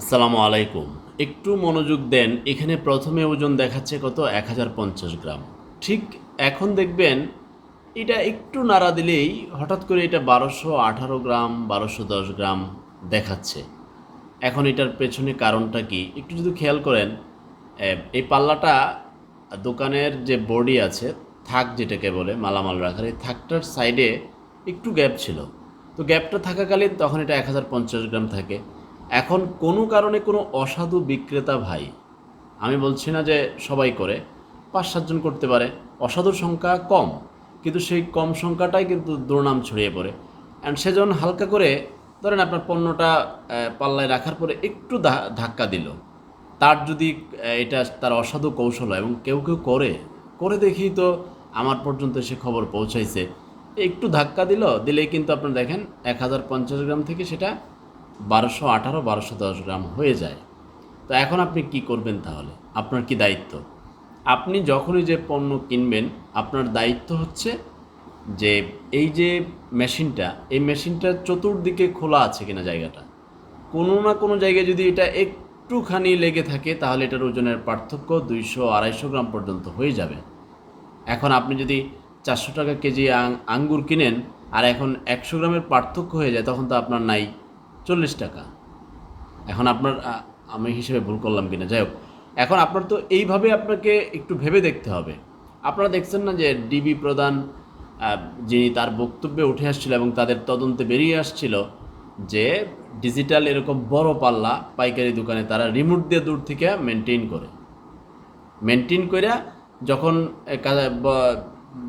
আসসালামু আলাইকুম। একটু মনোযোগ দেন, এখানে প্রথমে ওজন দেখাচ্ছে কত? এক হাজার পঞ্চাশ গ্রাম। ঠিক এখন দেখবেন, এটা একটু নাড়া দিলেই হঠাৎ করে এটা বারোশো আঠারো গ্রাম, বারোশো দশ গ্রাম দেখাচ্ছে। এখন এটার পেছনে কারণটা কি? একটু যদি খেয়াল করেন এই পাল্লাটা দোকানের যে বডি আছে, থাক যেটাকে বলে, মালামাল রাখার, এই থাকটার সাইডে একটু গ্যাপ ছিল। তো গ্যাপটা থাকাকালীন তখন এটা এক হাজার পঞ্চাশ গ্রাম থাকে। এখন কোনো কারণে কোনো অসাধু বিক্রেতা ভাই, আমি বলছি না যে সবাই করে পাঁচ সাতজন করতে পারে, অসাধুর সংখ্যা কম, কিন্তু সেই কম সংখ্যাটাই কিন্তু দুর্নাম ছড়িয়ে পড়ে। অ্যান্ড সেজন হালকা করে, ধরেন আপনার পণ্যটা পাল্লায় রাখার পরে একটু ধাক্কা দিল। তার যদি এটা তার অসাধু কৌশল এবং কেউ কেউ করে করে দেখি তো আমার পর্যন্ত সে খবর পৌঁছাইছে। একটু ধাক্কা দিল, দিলেই কিন্তু আপনার দেখেন, এক হাজার পঞ্চাশ গ্রাম থেকে সেটা বারোশো আঠারো, বারোশো দশ গ্রাম হয়ে যায়। তো এখন আপনি কি করবেন তাহলে? আপনার কি দায়িত্ব? আপনি যখনই যে পণ্য কিনবেন, আপনার দায়িত্ব হচ্ছে যে এই যে মেশিনটা, এই মেশিনটার চতুর্দিকে খোলা আছে কিনা জায়গাটা। কোনো না কোনো জায়গায় যদি এটা একটুখানি লেগে থাকে, তাহলে এটার ওজনের পার্থক্য দুইশো, আড়াইশো গ্রাম পর্যন্ত হয়ে যাবে। এখন আপনি যদি চারশো টাকা কেজি আঙ্গুর কিনেন, আর এখন একশো গ্রামের পার্থক্য হয়ে যায়, তখন তো আপনার নাই। চল্লিশ টাকা। এখন আপনার আমি হিসেবে ভুল করলাম কিনা? যাই হোক, এখন আপনার তো এইভাবে আপনাকে একটু ভেবে দেখতে হবে। আপনারা দেখছেন না যে ডিবি প্রধান যিনি তার বক্তব্যে উঠে আসছিল এবং তাদের তদন্তে বেরিয়ে আসছিল যে ডিজিটাল এরকম বড় পাল্লা পাইকারি দোকানে তারা রিমোট দিয়ে দূর থেকে মেনটেন করে। মেনটেন করে যখন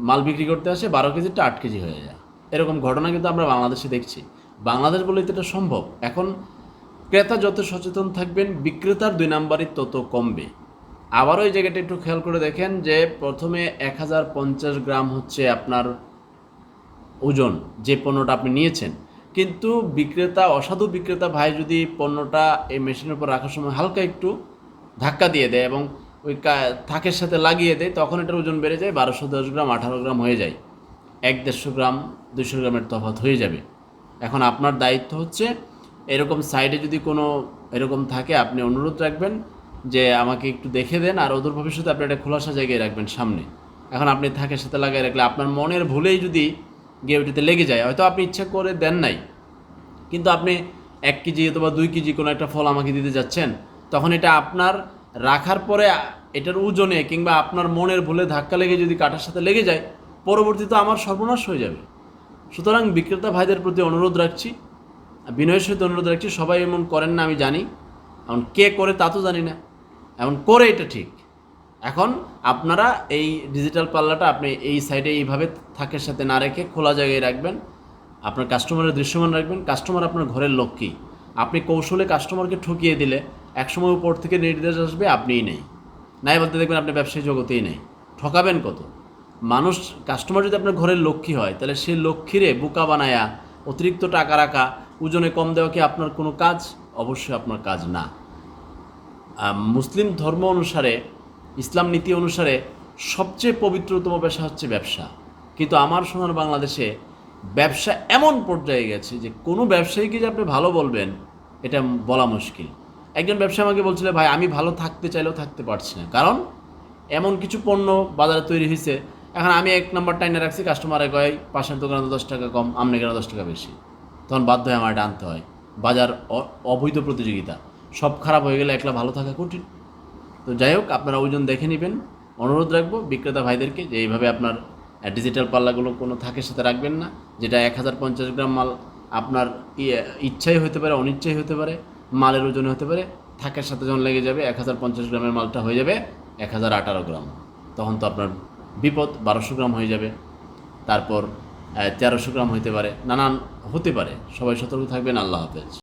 মাল বিক্রি করতে আসে, বারো কেজিটা আট কেজি হয়ে যায়। এরকম ঘটনা কিন্তু আমরা বাংলাদেশে দেখছি। বাংলাদেশ বলে তো এটা সম্ভব। এখন ক্রেতা যত সচেতন থাকবেন, বিক্রেতার দুই নাম্বারই তত কমবে। আবার ওই জায়গাটা একটু খেয়াল করে দেখেন যে প্রথমে এক হাজার পঞ্চাশ গ্রাম হচ্ছে আপনার ওজন, যে পণ্যটা আপনি নিয়েছেন। কিন্তু বিক্রেতা, অসাধু বিক্রেতা ভাই যদি পণ্যটা এই মেশিনের উপর রাখার সময় হালকা একটু ধাক্কা দিয়ে দেয় এবং ওই থাকের সাথে লাগিয়ে দেয়, তখন এটার ওজন বেড়ে যায়, বারোশো দশ গ্রাম, আঠারো গ্রাম হয়ে যায়। এক দেড়শো গ্রাম দুশো গ্রামের তফাৎ হয়ে যাবে। এখন আপনার দায়িত্ব হচ্ছে এরকম সাইডে যদি কোনো এরকম থাকে, আপনি অনুরোধ রাখবেন যে আমাকে একটু দেখে দেন আর ওদের ভবিষ্যতে আপনি একটা খোলাসা জায়গায় রাখবেন সামনে। এখন আপনি থাকে সাথে লাগিয়ে রাখলে আপনার মনের ভুলেই যদি গিয়ে লেগে যায়, হয়তো আপনি ইচ্ছা করে দেন নাই। কিন্তু আপনি এক কেজি অথবা দুই কেজি কোনো একটা ফল আমাকে দিতে যাচ্ছেন, তখন এটা আপনার রাখার পরে এটার ওজনে কিংবা আপনার মনের ভুলে ধাক্কা লেগে যদি কাটার সাথে লেগে যায়, পরবর্তীতে আমার সর্বনাশ হয়ে যাবে। সুতরাং বিক্রেতা ভাইদের প্রতি অনুরোধ রাখছি বিনয়ের সহিত অনুরোধ রাখছি, সবাই এমন করেন না, আমি জানি। এখন কে করে তা তো জানি না। এমন করে এটা ঠিক। এখন আপনারা এই ডিজিটাল পাল্লাটা আপনি এই সাইডে এইভাবে থাকের সাথে না রেখে খোলা জায়গায় রাখবেন। আপনার কাস্টমারের দৃশ্যমান রাখবেন। কাস্টমার আপনার ঘরের লক্ষ্মী। আপনি কৌশলে কাস্টমারকে ঠকিয়ে দিলে একসময় উপর থেকে নির্দেশ আসবে, আপনিই নেই। নাই বলতে দেখবেন আপনি ব্যবসায়ী জগতেই নেই। ঠকাবেন কত? মানুষ কাস্টমার যদি আপনার ঘরের লক্ষ্মী হয়, তাহলে সেই লক্ষ্মীরে বোকা বানায়া, অতিরিক্ত টাকা রাখা, ওজনে কম দেওয়া কি আপনার কোনো কাজ? অবশ্যই আপনার কাজ না। মুসলিম ধর্ম অনুসারে, ইসলাম নীতি অনুসারে সবচেয়ে পবিত্রতম পেশা হচ্ছে ব্যবসা। কিন্তু আমার সোনার বাংলাদেশে ব্যবসা এমন পর্যায়ে গেছে যে কোনো ব্যবসায়ীকে যে আপনি ভালো বলবেন, এটা বলা মুশকিল। একজন ব্যবসায়ী আমাকে বলছিল, ভাই, আমি ভালো থাকতে চাইলেও থাকতে পারছি না। কারণ, এমন কিছু পণ্য বাজারে তৈরি হয়েছে এখন আমি এক নম্বর টাইনে রাখছি কাস্টমারে কয়, পাশের দোকানে দশ টাকা কম, আমনে কেন দশ টাকা বেশি? তখন বাধ্য হয়ে আমার এটা আনতে হয়। বাজার অবৈধ প্রতিযোগিতা। সব খারাপ হয়ে গেলে একলা ভালো থাকা কঠিন। তো যাই হোক, আপনারা ওজন দেখে নেবেন। অনুরোধ রাখব বিক্রেতা ভাইদেরকে যে এইভাবে আপনার ডিজিটাল পাল্লাগুলো কোনো থাকের সাথে রাখবেন না, যেটা এক হাজার পঞ্চাশ গ্রাম মাল আপনার ইচ্ছাই হতে পারে, অনিচ্ছাই হতে পারে, মালের ওজনে হতে পারে, থাকের সাথে যখন লেগে যাবে, এক হাজার পঞ্চাশ গ্রামের মালটা হয়ে যাবে, এক হাজার আঠারো গ্রাম। তখন তো আপনার বিপদ বারোশো গ্রাম হয়ে যাবে। তারপর তেরোশো গ্রাম হতে পারে। নানান হতে পারে। সবাই সতর্ক থাকবেন। আল্লাহ হাফেজ।